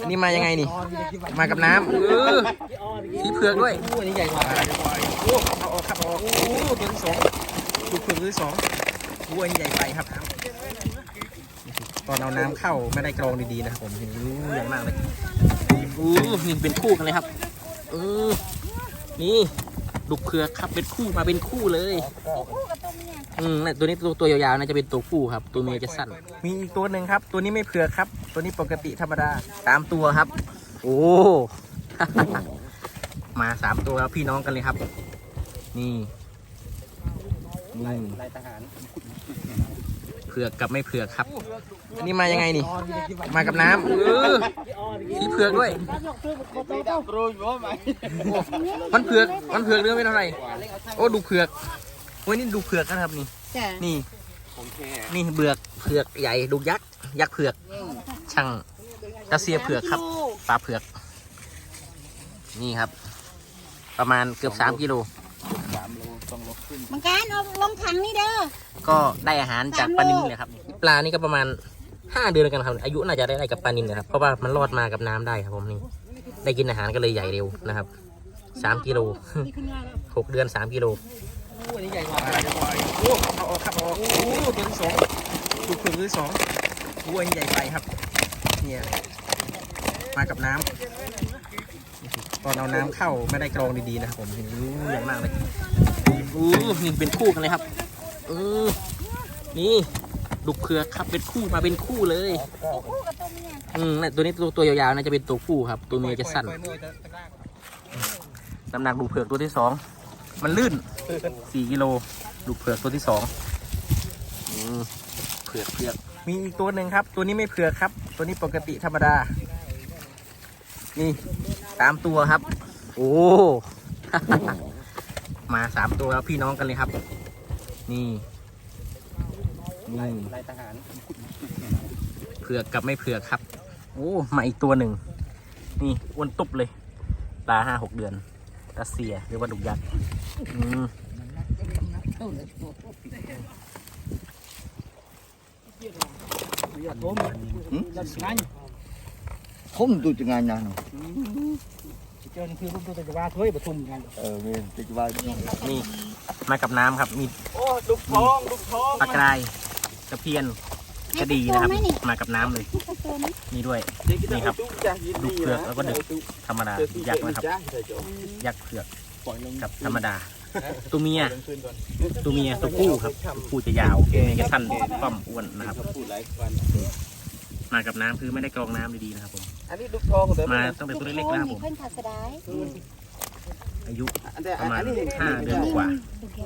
อันนี้มายังไงนี่ มากับน้ำเออสีเผือกด้วยอันนี้ใหญ่กว่าโอ้เอาออกครับเอาออกโอ้ตัวที่สองดูเผือกตัวที่สองโอ้อันนี้ใหญ่ไปครับตอนเอาน้ำเข้าไม่ได้กรองดีๆนะครับผมเห็นอู้ใหญ่มากเลยอู้นี่เป็นคู่กันเลยครับเออนี่ ดุกเผือกครับเป็นคู่มาเป็นคู่เลย คู่กับตัวเมียอืมน่ะตัวนี้ตัวตัวยาวๆน่าจะเป็นตัวผู้ครับ ตัวเมียจะสั้น มีอีกตัวหนึ่งครับ ตัวนี้ไม่เผือกครับ ตัวนี้ปกติธรรมดาสามตัวครับ โอ้ มาสามตัวแล้วพี่น้องกันเลยครับ นี่นี่ลายทหารเผือกกับไม่เผือกครับ อันนี้มายังไงนี่ มากับน้ำเออสีเผือกด้วยโปรยว่าไหมมันเผือก มันเผือกเรื่องไม่เท่าไหร่ โอ้ดูเผือกโอ้ยนี่ดูเผือกนะครับนี่จ้ะนี่ผมแค่นี่เบือกเผือกใหญ่ดูยักษ์ ยักษ์เผือก ช่างกระเซียเผือกครับ ปลาเผือก นี่ครับ ประมาณเกือบสามกิโลสามโล ต้องลดขึ้น มังการเอาลงถังนี่เด้อ ก็ได้อาหารจากปลานินเลยครับปลานี่ก็ประมาณห้าเดือนกันครับ อายุน่าจะได้ได้กับปลานินนะครับเพราะว่ามันรอดมากับน้ำได้ครับผมนี่ได้กินอาหารก็เลยใหญ่เร็วนะครับสามกิโลหกเดือนสามกิโลอันนี้ใหญ่กว่าโอ้เอาออกครับเอาออกโอ้ตัวที่สองดูเผือกตัวที่สองโอ้อันนี้ใหญ่ไปครับเนี่ยมากับน้ำตอนเอาน้ำเข้าไม่ได้กรองดีๆนะครับผมเห็นอู้ใหญ่มากเลย อู้นี่เป็นคู่กันเลยครับเออนี่ดุกเผือกครับเป็นคู่มาเป็นคู่เลยคู่กับตัวเมียอืมน่ะตัวนี้ตัวตัวยาวๆน่าจะเป็นตัวผู้ครับ ตัวเมียจะสั้นน้ำหนักดุกเผือกตัวที่สองมันลื่นสี่กิโลดุกเผือกตัวที่สองอืมเผือกเผือกมีอีกตัวหนึ่งครับ ตัวนี้ไม่เผือกครับ ตัวนี้ปกติธรรมดา นี่สามตัวครับ โอ้ มาสามตัวแล้วพี่น้องกันเลยครับ นี่นี่ลายทหารเผือกกับไม่เผือกครับ โอ้มาอีกตัวหนึ่ง นี่อ้วนตุบเลยปลาห้าหกเดือนรัสเซียหรือว่าดุกยักษ์อืม không tôi chừng ngày nào เจอคือรูปตัวจะว่าถ้วยปทุมกัน ờ về tịch vai นี่มากับน้ำครับ มีโอ้ลูกทองลูกทองปลากรายตะเพียนกระดีนะครับ มากับน้ำเลยตัวนี้นี่ด้วย นี่ครับลูกเผือกแล้วก็ดึกธรรมดา ยักษ์นะครับ ยักษ์เผือกปล่อยลงกับธรรมดาตัวเมียตัวเมียตัวผู้ครับตัวผู้จะยาวตัวเมียจะสั้นป้อมอ้วนนะครับพูดหลายวันมากับน้ำคือไม่ได้กรองน้ำดีๆนะครับผม อันนี้ลูกทองเดี๋ยวมาตั้งแต่ตัวเล็กๆนะครับผมเพิ่นขาดสดายอายุอันนี้ประมาณอันนี้ห้าเดือนกว่าดูแค่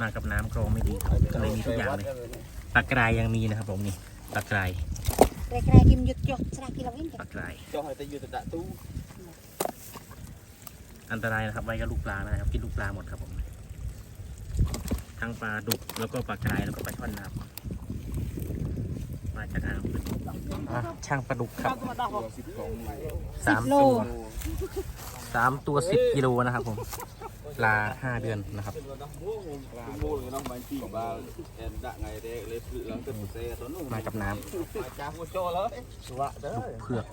มากับน้ำกรองไม่ดีก็เลยมีทุกอย่างเลยปลากรายยังมีนะครับผมนี่ปลากรายไกลๆกิมหยุดหยดสระกิโลวินปลากราย cho hỏi tay vô tạ tu อันตรายนะครับไว้กับลูกปลานะครับกินลูกปลาหมดครับผมทั้งปลาดุกแล้วก็ปลากรายแล้วก็ปลาช่อนนะครับมาจากอ่าง อะช่างปลาดุกครับสามตัวสามตัวสิบกิโลนะครับผมปลาห้าเดือนนะครับ mua rồi nó bánh chỉ và em đã ngày đây lấy phụ lắng từ một xe tốn มากับน้ cha mua cho đó ำดุกเผือก